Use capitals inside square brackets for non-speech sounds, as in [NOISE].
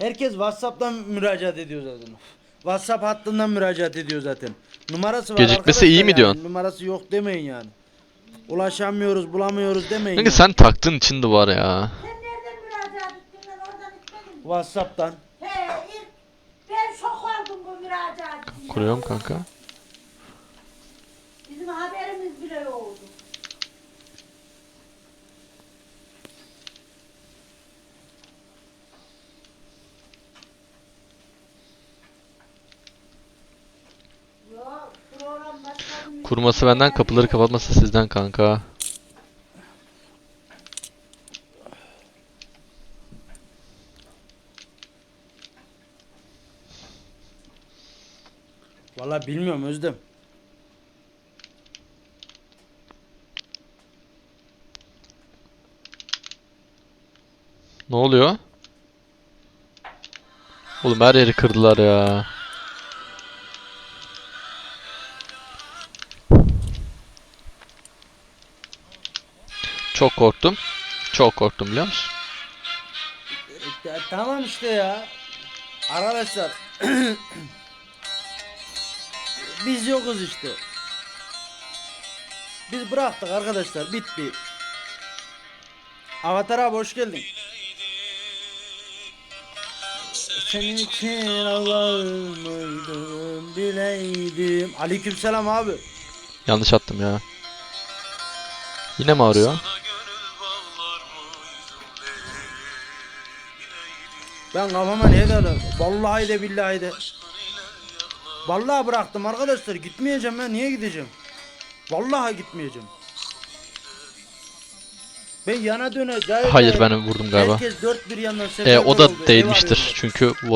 Herkes WhatsApp'tan müracaat ediyor zaten. WhatsApp hattından müracaat ediyor zaten. Numarası var Gecikmesi iyi mi diyorsun? Yani. Numarası yok demeyin yani. Ulaşamıyoruz, bulamıyoruz demeyin. Kanka yani. sen taktığın için de var ya. Sen nereden müracaat ettin ben oradan etmedim. WhatsApp'tan. He ilk ben şok oldum bu müracaat. Kuruyorum kanka. Bizim haberimiz bile yoktu. Yok, program başka bir- Kurması benden kapıları kapatması sizden kanka. Vallahi bilmiyorum Özlem. Ne oluyor? Oğlum her yeri kırdılar ya. Çok korktum. Çok korktum biliyor musun? E, ya tamam işte ya. Arkadaşlar. [CLEARS THROAT] Biz yokuz işte. Biz bıraktık arkadaşlar. Bitti. Avatar abi hoş geldin. Senin için Allah'ım bileydim. Aleykümselam abi. Yanlış attım ya. Yine mi arıyor? Ben kafama ne dedim? Vallahi de billahi de. Vallahi bıraktım arkadaşlar. Gitmeyeceğim ben. Niye gideceğim? Vallahi gitmeyeceğim. Ben yana döne Hayır ben vurdum galiba. Herkes dört bir yandan E, o da değilmiştir. Çünkü